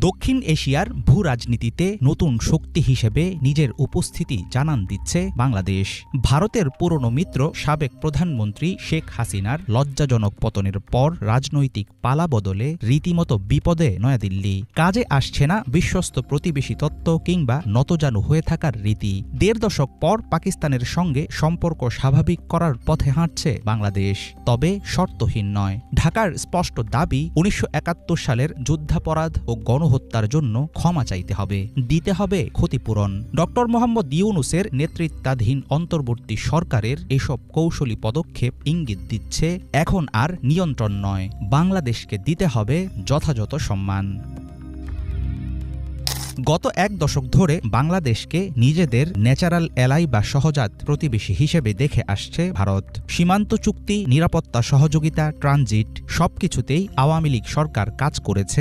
দক্ষিণ এশিয়ার ভূ রাজনীতিতে নতুন শক্তি হিসেবে নিজের উপস্থিতি জানান দিচ্ছে বাংলাদেশ। ভারতের পুরনো মিত্র, সাবেক প্রধানমন্ত্রী শেখ হাসিনার লজ্জাজনক পতনের পর রাজনৈতিক পালা বদলে রীতিমতো বিপদে নয়াদিল্লি। কাজে আসছে না বিশ্বস্ত প্রতিবেশী তত্ত্ব কিংবা নতজানু হয়ে থাকার রীতি। দেড় দশক পর পাকিস্তানের সঙ্গে সম্পর্ক স্বাভাবিক করার পথে হাঁটছে বাংলাদেশ। তবে শর্তহীন নয়। ঢাকার স্পষ্ট দাবি, উনিশশো একাত্তর সালের যুদ্ধাপরাধ ও গণহত্যার জন্য ক্ষমা চাইতে হবে, দিতে হবে ক্ষতিপূরণ। ডক্টর মোহাম্মদ ইউনুসের নেতৃত্বাধীন অন্তর্বর্তী সরকারের এসব কৌশলী পদক্ষেপ ইঙ্গিত দিচ্ছে, এখন আর নিয়ন্ত্রণ নয়, বাংলাদেশকে দিতে হবে যথাযথ সম্মান। গত এক দশক ধরে বাংলাদেশকে নিজেদের ন্যাচারাল এলাই বা সহজাত প্রতিবেশী হিসেবে দেখে আসছে ভারত। সীমান্ত চুক্তি, নিরাপত্তা, সহযোগিতা, ট্রানজিট সবকিছুতেই আওয়ামী লীগ সরকার কাজ করেছে।